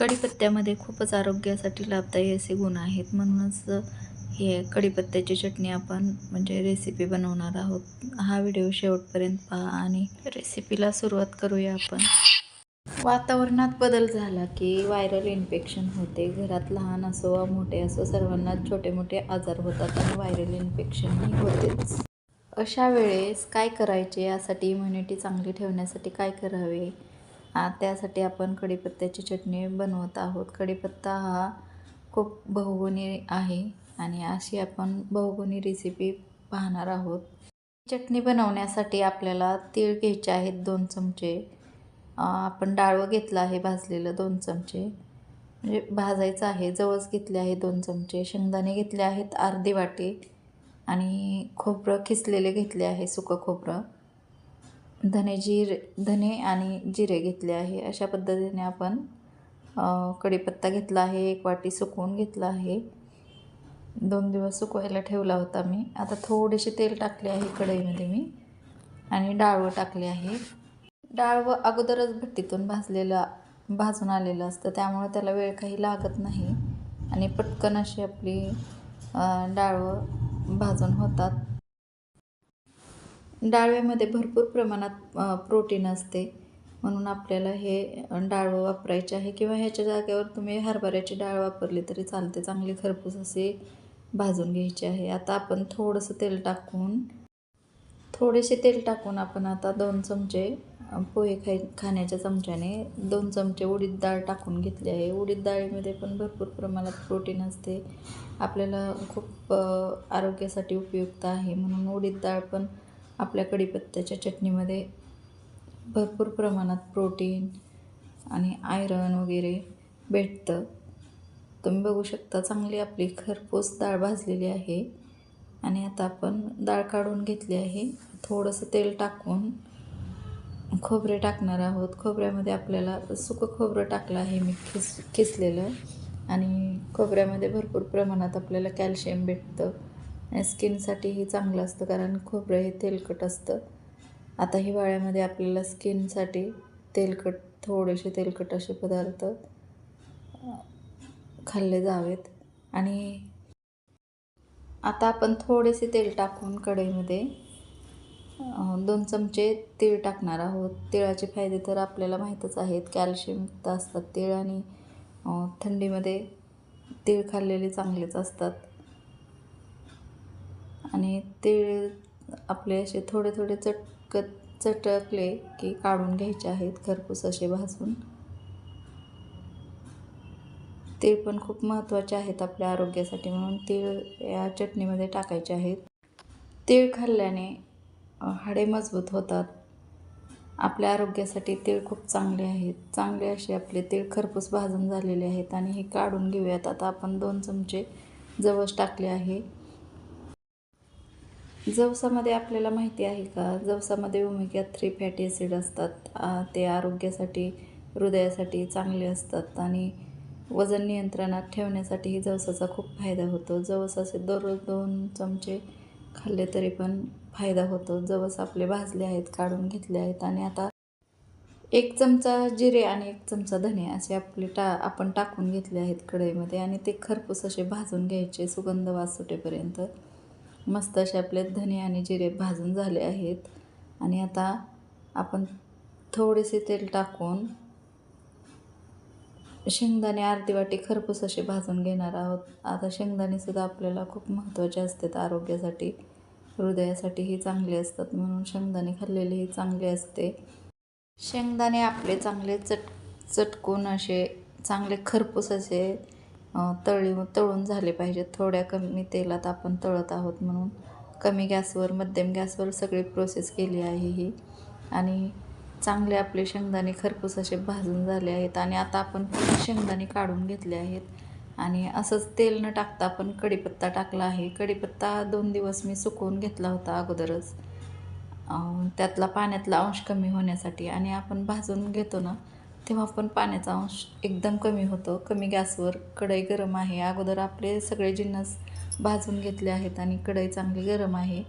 कढीपत्त्यामध्ये खूपच आरोग्यासाठी लाभदायी असे गुण आहेत. म्हणूनच हे कढीपत्त्याची चटणी आपण म्हणजे रेसिपी बनवणार आहोत. हा व्हिडिओ शेवटपर्यंत पहा आणि रेसिपीला सुरुवात करूया आपण. वातावरणात बदल झाला की व्हायरल इन्फेक्शन होते. घरात लहान असो वा मोठे असो सर्वांनाच छोटे मोठे आजार होतात आणि व्हायरल इन्फेक्शनही होतेच. अशा वेळेस काय करायचे? यासाठी इम्युनिटी चांगली ठेवण्यासाठी काय करावे? त्यासाठी आपण कढीपत्त्याची चटणी बनवत आहोत. कढीपत्ता हा खूप बहुगुणी आहे आणि अशी आपण बहुगुणी रेसिपी पाहणार आहोत. चटणी बनवण्यासाठी आपल्याला तीळ घ्यायचे आहेत दोन चमचे. आपण डाळवं घेतलं आहे भाजलेलं दोन चमचे. म्हणजे भाजायचं आहे जवस घेतले आहे दोन चमचे. शेंगदाणे घेतले आहेत अर्धी वाटी आणि खोबरं खिसलेले घेतले आहे सुकं खोबरं. धने जिरे धने आणि जिरे घेतले आहे. अशा पद्धतीने आपण कढीपत्ता घेतला आहे. एक वाटी सुकवून घेतला आहे. दोन दिवस सुकवायला ठेवला होता मी. आता थोडेसे तेल टाकले आहे कढईमध्ये मी आणि डाळवं टाकले आहे. डाळवं अगोदरच भट्टीतून भाजलेलं भाजून आलेलं असतं. त्यामुळे त्याला वेळ काही लागत नाही आणि पटकन अशी आपली डाळवं भाजून होतात. डाळव्यामध्ये भरपूर प्रमाणात प्रोटीन असते. म्हणून आपल्याला हे डाळवं वापरायचे आहे किंवा ह्याच्या जागेवर तुम्ही हरभऱ्याची डाळ वापरली तरी चालते. चांगली खरपूस असे भाजून घ्यायची आहे. आता आपण थोडंसं तेल टाकून थोडेसे तेल टाकून आपण आता दोन चमचे पोहे खाय खाण्याच्या चमच्याने दोन चमचे उडीद डाळ टाकून घेतली आहे. उडीद डाळीमध्ये पण भरपूर प्रमाणात प्रोटीन असते. आपल्याला खूप आरोग्यासाठी उपयुक्त आहे. म्हणून उडीद डाळ पण आपल्या कढीपत्त्याच्या चटणीमध्ये भरपूर प्रमाणात प्रोटीन आणि आयरन वगैरे भेटतं. तुम्ही बघू शकता चांगली आपली खरपूस डाळ भाजलेली आहे. आणि आता आपण डाळ काढून घेतली आहे. थोडंसं तेल टाकून खोबरे टाकणार आहोत. खोबऱ्यामध्ये आपल्याला सुकं खोबरं टाकलं आहे मी खिस खिसलेलं. आणि खोबऱ्यामध्ये भरपूर प्रमाणात आपल्याला कॅल्शियम भेटतं. स्किनसाठीही चांगलं असतं कारण खोबरं हे तेलकट असतं. आता हिवाळ्यामध्ये आपल्याला स्किनसाठी तेलकट थोडेसे तेलकट असे पदार्थ खाल्ले जावेत. आणि आता आपण थोडेसे तेल टाकून कढईमध्ये दोन चमचे तीळ टाकणार आहोत. तिळाचे फायदे तर आपल्याला माहीतच आहेत. कॅल्शियमयुक्त असतात तीळ आणि थंडीमध्ये तीळ खाल्लेले चांगलेच असतात. आणि तीळ आपले असे थोडे थोडे चटकत चटकले की काढून घ्यायचे आहेत खरपूस असे भाजून. तीळ पण खूप महत्त्वाचे आहेत आपल्या आरोग्यासाठी म्हणून तीळ या चटणीमध्ये टाकायचे आहेत. तीळ खाल्ल्याने हाडे मजबूत होतात. आपल्या आरोग्यासाठी तीळ खूप चांगले आहेत. चांगले असे आपले तीळ खरपूस भाजून झालेले आहेत आणि हे काढून घेऊयात. आता आपण दोन चमचे जवस टाकले आहे. जवसामध्ये आपल्याला माहिती आहे का? जवसामध्ये ओमेगा थ्री फॅटी ॲसिड असतात. ते आरोग्यासाठी हृदयासाठी चांगले असतात आणि वजन नियंत्रणात ठेवण्यासाठीही जवसाचा खूप फायदा होतो. जवस असे दररोज दोन चमचे खाल्ले तरी पण फायदा होतो. जवस आपले भाजले आहेत काढून घेतले आहेत आणि आता एक चमचा जिरे आणि एक चमचा धने असे आपले टा आपण टाकून घेतले आहेत कढईमध्ये आणि ते खरपूस असे भाजून घ्यायचे सुगंध वास सुटेपर्यंत. मस्त असे आपले धने आणि जिरे भाजून झाले आहेत. आणि आता आपण थोडेसे तेल टाकून शेंगदाणे अर्धी वाटी खरपूस असे भाजून घेणार आहोत. आता शेंगदाणेसुद्धा आपल्याला खूप महत्त्वाचे असतात आरोग्यासाठी. हृदयासाठीही चांगले असतात म्हणून शेंगदाणे खाल्लेलेही चांगले असते. शेंगदाणे आपले चांगले चट चटकून असे चांगले खरपूस असे तळी तळून झाले पाहिजेत. थोड्या कमी तेलात आपण तळत आहोत म्हणून. कमी गॅसवर मध्यम गॅसवर सगळी प्रोसेस केली आहे ही. आणि चांगले आपले शेंगदाणे खरपूस असे भाजून झाले आहेत. आणि आता आपण शेंगदाणे काढून घेतले आहेत. आणि असंच तेल न टाकता आपण कढीपत्ता टाकला आहे. कढीपत्ता दोन दिवस मी सुकवून घेतला होता अगोदरच. त्यातला पाण्यातला अंश कमी होण्यासाठी. आणि आपण भाजून घेतो ना तेव्हा पण पाण्याचा अंश एकदम कमी होतो. कमी गॅसवर कढई गरम आहे. अगोदर आपले सगळे जिन्नस भाजून घेतले आहेत आणि कढई चांगली गरम आहे.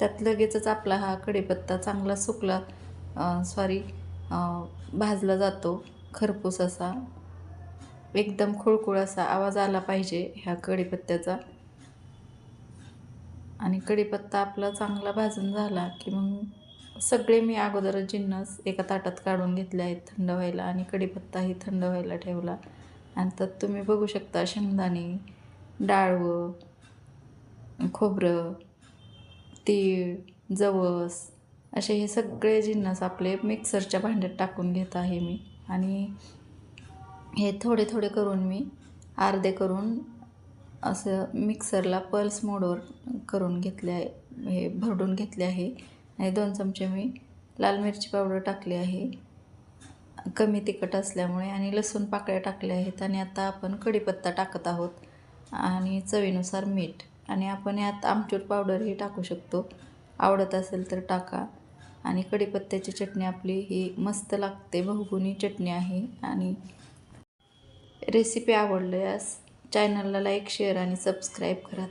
त्यात लगेचच आपला हा कढीपत्ता चांगला सुकला सॉरी भाजला जातो. खरपूस असा एकदम खुळखुळ असा आवाज आला पाहिजे ह्या कढीपत्त्याचा. आणि कढीपत्ता आपला चांगला भाजून झाला की मग सगळे मी अगोदर जिन्नस एका ताटात काढून घेतले आहेत थंड व्हायला आणि कढीपत्ताही थंड व्हायला ठेवला. आणि त्यात तुम्ही बघू शकता शेंगदाणे डाळवं खोबरं तीळ जवस असे हे सगळे जिन्नस आपले मिक्सरच्या भांड्यात टाकून घेत आहे मी. आणि हे थोडे थोडे करून मी अर्धे करून असं मिक्सरला पल्स मोडवर करून घेतले आहे हे भरडून घेतले आहे. आणि दोन चमचे मी लाल मिरची पावडर टाकली आहे. कमी तिखट असल्यामुळे आणि लसूण पाकळ्या टाकल्या आहेत आणि आता आपण कढीपत्ता टाकत आहोत आणि चवीनुसार मीठ. आणि आपण यात आमचूर पावडरही टाकू शकतो. आवडत असेल तर टाका. आणि कढीपत्त्याची चटणी आपली ही मस्त लागते. बहुगुणी चटणी आहे आणि रेसिपी आवडल्यास चॅनलला लाईक शेअर आणि सबस्क्राईब करा.